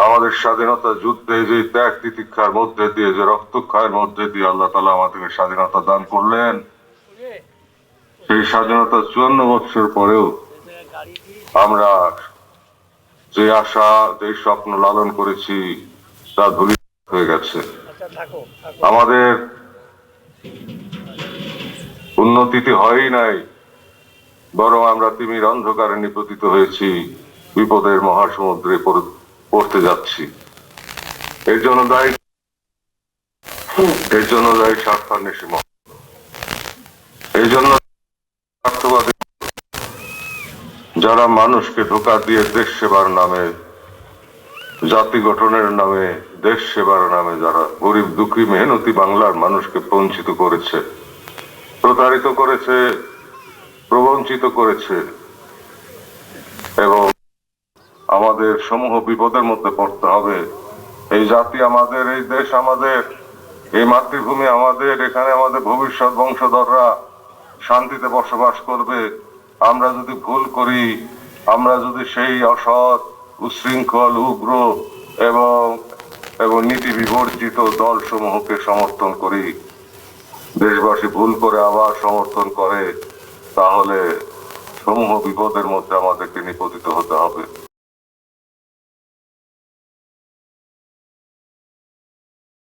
আমাদের স্বাধীনতা যুদ্ধে যে ত্যাগ তিতিক্ষার মধ্যে দিয়ে, যে রক্তক্ষয়ের মধ্যে দিয়ে আল্লাহ তালা আমাদেরকে স্বাধীনতা দান করলেন, সেই স্বাধীনতা চুয়ান্ন বছর পরেও আমরা যে আশা, যে স্বপ্ন লালন করেছি, তা ধূলি হয়ে গেছে। আমাদের উন্নতিতে হয়ই নাই, বরং আমরা তিমির অন্ধকারে নিপতিত হয়েছি, বিপদের মহাসমুদ্রে পড়তে যাচ্ছি এর জন্য দায়ী এর জন্য দায়ী স্বার্থান্বেষী মহল। এই জন্য যারা মানুষকে ধোকা দিয়ে দেশ সেবার নামে, জাতি গঠনের নামে, দেশ সেবার নামে যারা গরিব, দুঃখী, মেহনতি বাংলার মানুষকে বঞ্চিত করেছে, প্রতারিত করেছে, প্রবঞ্চিত করেছে এবং আমাদের সমূহ বিপদের মধ্যে পড়তে হবে। এই জাতি আমাদের, এই দেশ আমাদের, এই মাতৃভূমি আমাদের, এখানে আমাদের ভবিষ্যৎ বংশধররা শান্তিতে বসবাস করবে। আমরা যদি ভুল করি, আমরা যদি সেই অসৎ উশৃঙ্খল উগ্র এবং এবং নীতি বিবর্জিত দল সমূহকে সমর্থন করি, দেশবাসী ভুল করে আবার সমর্থন করে, তাহলে সমূহ বিপদের মধ্যে আমাদেরকে নিপতিত হতে